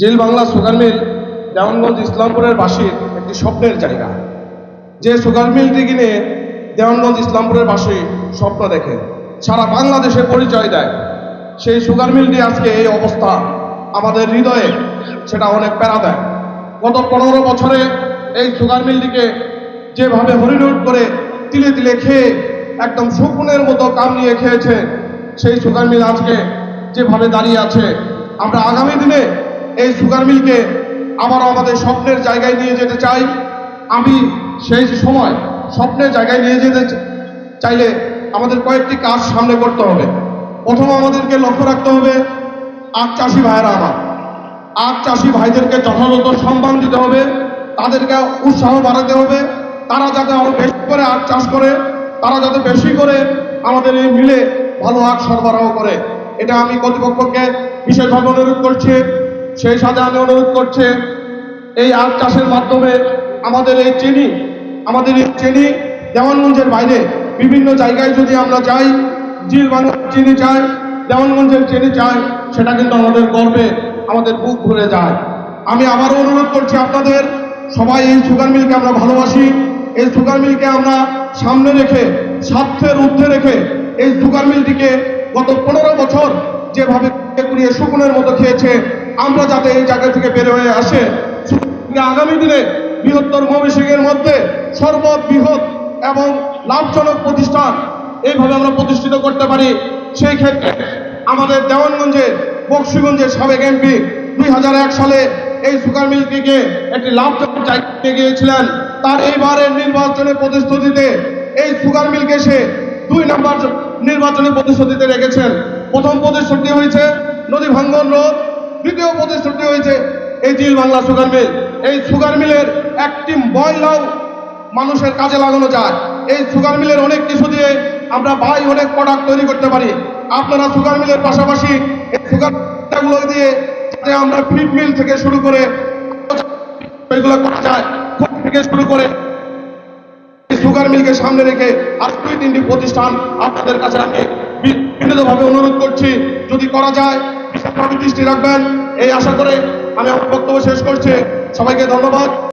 জিল Bangla sugar mill, Dewanganj ইসলামপুরের বাসীর একটি স্বপ্নের জায়গা। যে সুগার মিলটি কিনে দেওয়ানগঞ্জ ইসলামপুরের বাসী স্বপ্ন দেখে। সারা বাংলাদেশে পরিচয় দেয়। সেই সুগার মিলটি আজকে এই অবস্থা আমাদের হৃদয়ে সেটা অনেক প্যারা দেয়। গত পনেরো বছরে এই সুগার মিলটিকে যেভাবে হরিলুট করে তিলে তিলে খেয়ে একদম শকুনের মতো কাম নিয়ে খেয়েছে, সেই সুগার মিল আজকে যেভাবে দাঁড়িয়ে আছে, আমরা আগামী দিনে এই সুগার মিলকে আবারও আমাদের স্বপ্নের জায়গায় নিয়ে যেতে চাই। আমি সেই সময় স্বপ্নের জায়গায় নিয়ে যেতে চাইলে আমাদের কয়েকটি কাজ সামনে করতে হবে। প্রথম আমাদেরকে লক্ষ্য রাখতে হবে আখ চাষি ভাইয়েরা আমার। আখ চাষি ভাইদেরকে যথাযথ সম্মান দিতে হবে, তাদেরকে উৎসাহ বাড়াতে হবে। তারা যাতে আরও বেশি করে আখ চাষ করে, তারা যাতে বেশি করে আমাদের এই মিলে ভালো আখ সরবরাহ করে। এটা আমি কর্তৃপক্ষকে বিশেষভাবে অনুরোধ করছি। সেই সাথে আমি অনুরোধ করছি, এই আখ চাষের মাধ্যমে আমাদের এই চিনি, আমাদের এই চিনি দেওয়ানগঞ্জের বাইরে, বিভিন্ন জায়গায় যদি আমরা যাই, জিল বাংলার চিনি চাই দেওয়ানগঞ্জের চিনি চাই সেটা কিন্তু আমাদের গর্বে, আমাদের বুক ভরে যায়। আমি আবারও অনুরোধ করছি আপনাদের, সবাই এই সুগার মিলকে আমরা ভালোবাসি, এই সুগার মিলকে আমরা সামনে রেখে, স্বার্থের ঊর্ধ্বে রেখে, এই সুগার মিলটিকে গত পনেরো বছর যেভাবে কুড়িয়ে শুকুনের মতো খেয়েছে আমরা যাতে এই জায়গা থেকে বের হয়ে আসে। আগামী দিনে বৃহত্তর ময়মনসিংহের মধ্যে সর্ববৃহৎ এবং লাভজনক প্রতিষ্ঠান এইভাবে আমরা প্রতিষ্ঠিত করতে পারি, সেই ক্ষেত্রে আমাদের দেওয়ানগঞ্জের বক্সিগঞ্জের সাবেক এমপি দুই হাজার এক সালে এই সুগার মিলটিকে একটি লাভজনক জায়গায় গিয়েছিলেন। তার এইবারের নির্বাচনে প্রতিশ্রুতিতে এই সুগার মিলকে সে দুই নম্বর নির্বাচনে প্রতিশ্রুতিতে রেখেছেন। প্রথম প্রতিশ্রুতি হয়েছে নদী ভাঙ্গন রোধ দ্বিতীয় প্রতিশ্রুতি হয়েছে এই জিল বাংলা সুগার মিল। এই সুগার মিলের একটি ময়লাও মানুষের কাজে লাগানো যায়। এই সুগার মিলের অনেক কিছু দিয়ে আমরা বাই অনেক প্রোডাক্ট তৈরি করতে পারি। আপনারা সুগার মিলের পাশাপাশি এই সুগারগুলো দিয়ে যাতে আমরা ফিড মিল থেকে শুরু করে এগুলো করা যায়। থেকে শুরু করে সুগার মিলকে সামনে রেখে আর দুই তিনটি প্রতিষ্ঠান আপনাদের কাছে আমি বি- বিনীতভাবে অনুরোধ করছি, যদি করা যায় দৃষ্টি রাখবেন। এই আশা করে আমি আমার বক্তব্য শেষ করছি। সবাইকে ধন্যবাদ।